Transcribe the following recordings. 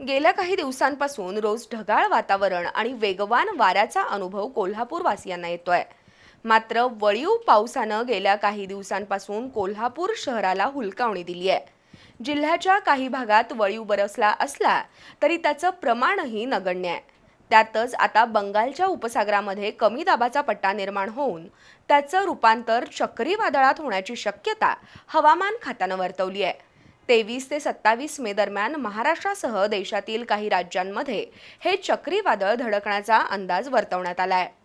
गेल्या काही दिवसांपासून रोज ढगाळ वातावरण आणि वेगवान वाऱ्याचा अनुभव कोल्हापूर वासियांना येतोय. मात्र वळीव पावसानं गेल्या काही दिवसांपासून कोल्हापूर शहराला हुलकावणी दिली आहे. जिल्ह्याच्या काही भागात वळीव बरसला असला तरी त्याचं प्रमाणही नगण्य आहे. त्यातच आता बंगालच्या उपसागरामध्ये कमी दाबाचा पट्टा निर्माण होऊन त्याचं रूपांतर चक्रीवादळात होण्याची शक्यता हवामान खात्यानं वर्तवली आहे. तेवीस ते सत्तावीस मे दरम्यान महाराष्ट्रासह देशातील काही राज्यांमध्ये हे चक्रीवादळ धडकण्याचा अंदाज वर्तवण्यात आला आहे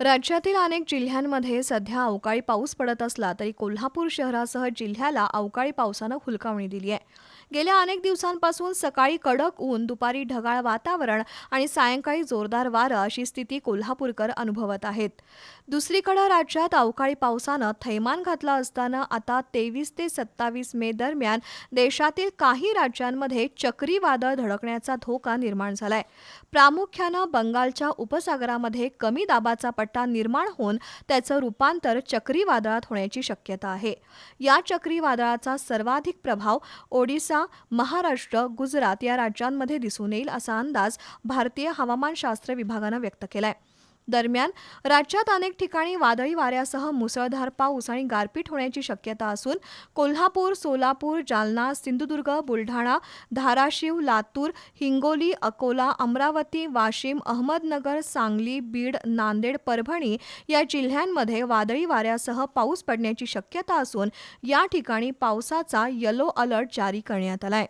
राज्यातील अनेक जिल्ह्यांमध्ये सध्या अवकाळी पाऊस पडत असला तरी कोल्हापूर शहरासह जिल्ह्याला अवकाळी पावसानं हुलकावणी दिली आहे. गेल्या अनेक दिवसांपासून सकाळी कडक ऊन दुपारी ढगाळ वातावरण आणि सायंकाळी जोरदार वारं अशी स्थिती कोल्हापूरकर अनुभवत आहेत. दुसरीकडे राज्यात अवकाळी पावसानं थैमान घातला असताना आता तेवीस ते सत्तावीस मे दरम्यान देशातील काही राज्यांमध्ये चक्रीवादळ धडकण्याचा धोका निर्माण झालाय. प्रामुख्यानं बंगालच्या उपसागरामध्ये कमी दाबाचा पट्टा निर्माण होऊन त्याचं रूपांतर चक्रीवादळात होण्याची शक्यता आहे. या चक्रीवादळाचा सर्वाधिक प्रभाव ओडिसा महाराष्ट्र गुजरात या राज्यांमध्ये दिसून येईल असा अंदाज भारतीय हवामानशास्त्र विभागानं व्यक्त केलाय. दरम्यान राज्यात अनेक ठिकाणी वादळी वाऱ्यासह मुसळधार पाऊस आणि गारपीट होण्याची शक्यता असून कोल्हापूर सोलापूर जालना सिंधुदुर्ग बुलढाणा धाराशिव लातूर हिंगोली अकोला अमरावती वाशिम अहमदनगर सांगली बीड नांदेड परभणी या जिल्ह्यांमध्ये वादळी वाऱ्यासह पाऊस पडण्याची शक्यता असून या ठिकाणी पावसाचा येलो अलर्ट जारी करण्यात आलाय.